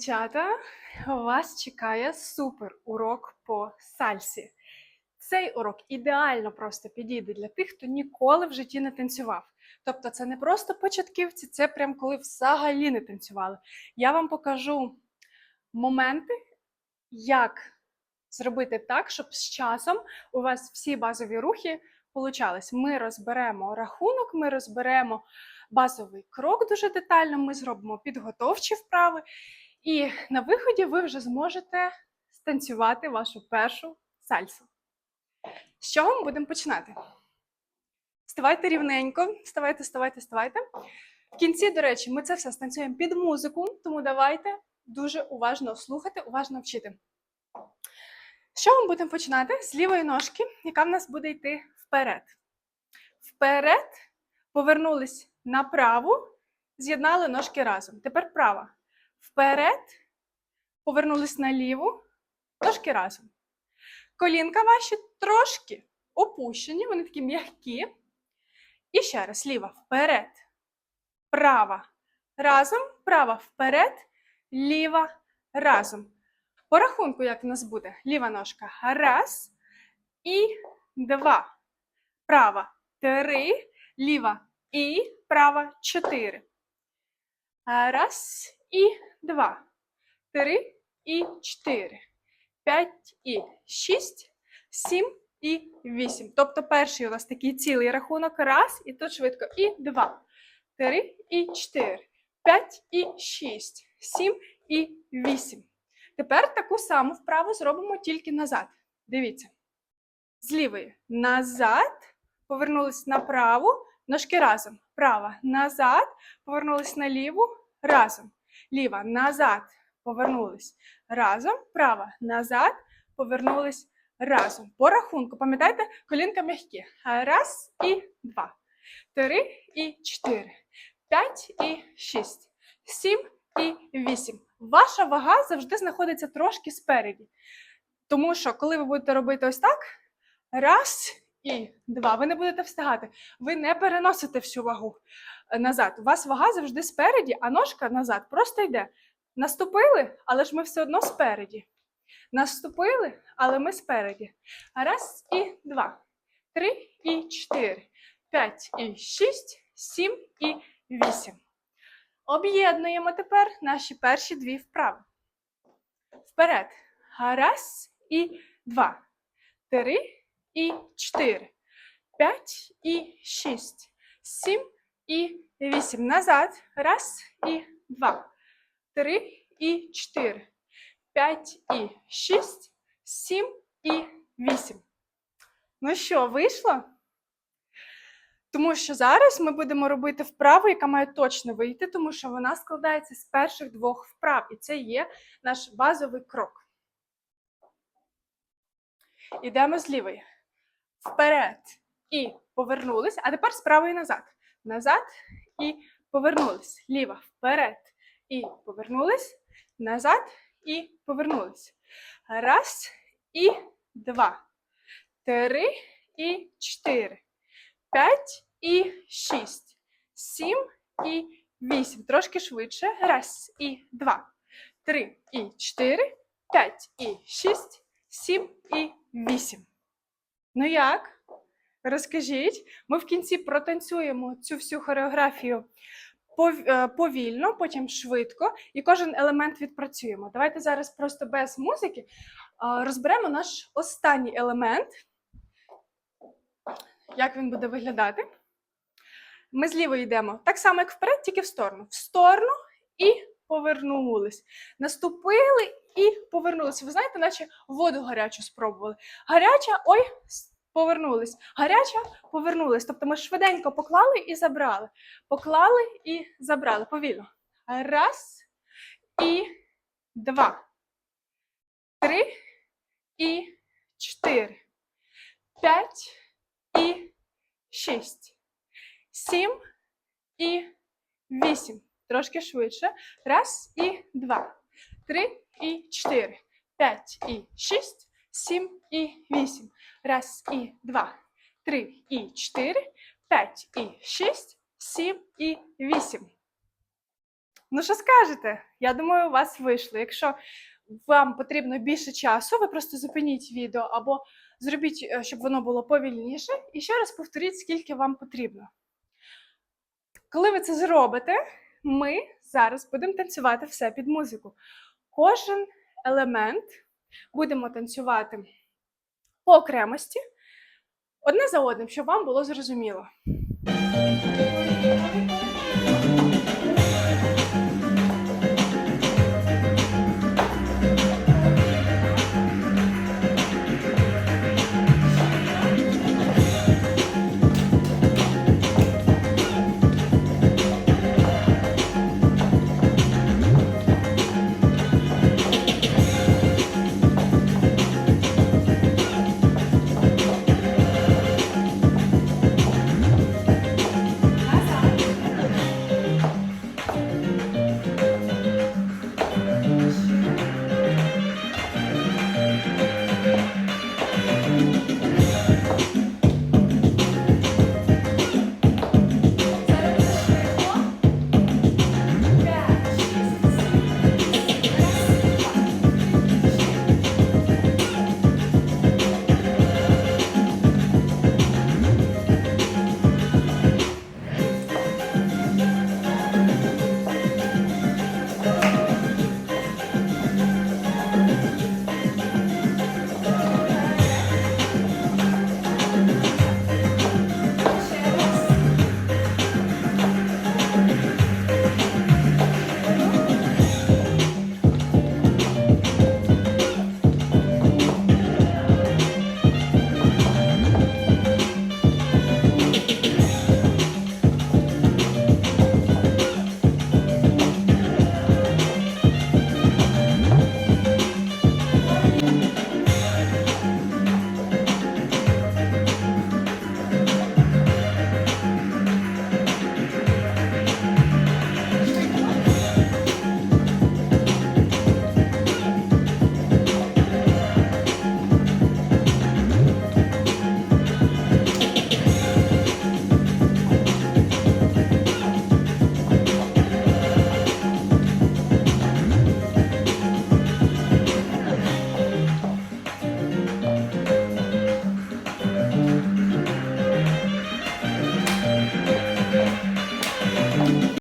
дівчата, вас чекає супер урок по сальсі. Цей урок ідеально просто підійде для тих, хто ніколи в житті не танцював. Тобто, це не просто початківці, це прям коли взагалі не танцювали. Я вам покажу моменти, як зробити так, щоб з часом у вас всі базові рухи получались. Ми розберемо рахунок, ми розберемо базовий крок дуже детально. Ми зробимо підготовчі вправи, і на виході ви вже зможете станцювати вашу першу сальсу. З чого ми будемо починати? Ставайте рівненько, ставайте, ставайте, ставайте. В кінці, до речі, ми це все станцюємо під музику, тому давайте дуже уважно слухати, уважно вчити. З чого ми будемо починати? З лівої ножки, яка в нас буде йти вперед. Вперед, повернулись направо, з'єднали ножки разом. Тепер права. Вперед, повернулись наліво, ножки разом. Колінка ваші трошки опущені, вони такі м'які. І ще раз, ліва вперед, права разом, права вперед, ліва разом. По рахунку, як в нас буде, ліва ножка раз і два. Права три, ліва і права чотири. Раз і два. Три і чотири. П'ять і шість, сім і вісім. Тобто перший у нас такий цілий рахунок. Раз, і тут швидко. І два. Три і чотири. П'ять і шість, сім і вісім. Тепер таку саму вправу зробимо тільки назад. Дивіться. З лівої назад, повернулись направо, ножки разом. Права назад, повернулись наліву, разом. Ліва назад, повернулись разом. Права назад, повернулись разом. По рахунку, пам'ятаєте, колінка м'які. Раз і два. Три і чотири. П'ять і шість. Сім і вісім. Ваша вага завжди знаходиться трошки спереді. Тому що, коли ви будете робити ось так, раз і два, ви не будете встигати. Ви не переносите всю вагу е, назад. У вас вага завжди спереді, а ножка назад просто йде. Наступили, але ж ми все одно спереді. Наступили, але ми спереді. Раз і два. Три і чотири. П'ять і шість, сім і вісім. Об'єднуємо тепер наші перші дві вправи. Вперед. Раз і два. Три і чотири. П'ять і шість. Сім і вісім. Назад. Раз і два. Три і чотири. П'ять і шість. Сім і вісім. Ну що, вийшло? Тому що зараз ми будемо робити вправу, яка має точно вийти, тому що вона складається з перших двох вправ, і це є наш базовий крок. Ідемо з лівої. Вперед і повернулись, а тепер з правої назад. Назад і повернулись. Ліва вперед і повернулись. Назад і повернулись. Раз і два. Три і чотири. 5 і 6, 7 і 8. Трошки швидше. Раз і два, три і чотири, п'ять і шість, сім і вісім. Ну як? Розкажіть, ми в кінці протанцюємо цю всю хореографію е, повільно, потім швидко, і кожен елемент відпрацюємо. Давайте зараз просто без музики розберемо наш останній елемент як він буде виглядати. Ми зліво йдемо так само, як вперед, тільки в сторону. В сторону і повернулись. Наступили і повернулися. Ви знаєте, наче воду гарячу спробували. Гаряча, ой, повернулись. Гаряча, повернулись. Тобто ми швиденько поклали і забрали. Поклали і забрали. Повільно. Раз і два. Три і чотири. П'ять і шість, сім і вісім. Трошки швидше. Раз і два, три і чотири, п'ять і шість, сім і вісім. Раз і два, три і чотири, п'ять і шість, сім і вісім. Ну, що скажете? Я думаю, у вас вийшло. Якщо вам потрібно більше часу, ви просто зупиніть відео або зробіть, е, щоб воно було повільніше, і ще раз повторіть, скільки вам потрібно. Коли ви це зробите, ми зараз будемо танцювати все під музику. Кожен елемент будемо танцювати по окремості одне за одним, щоб вам було зрозуміло.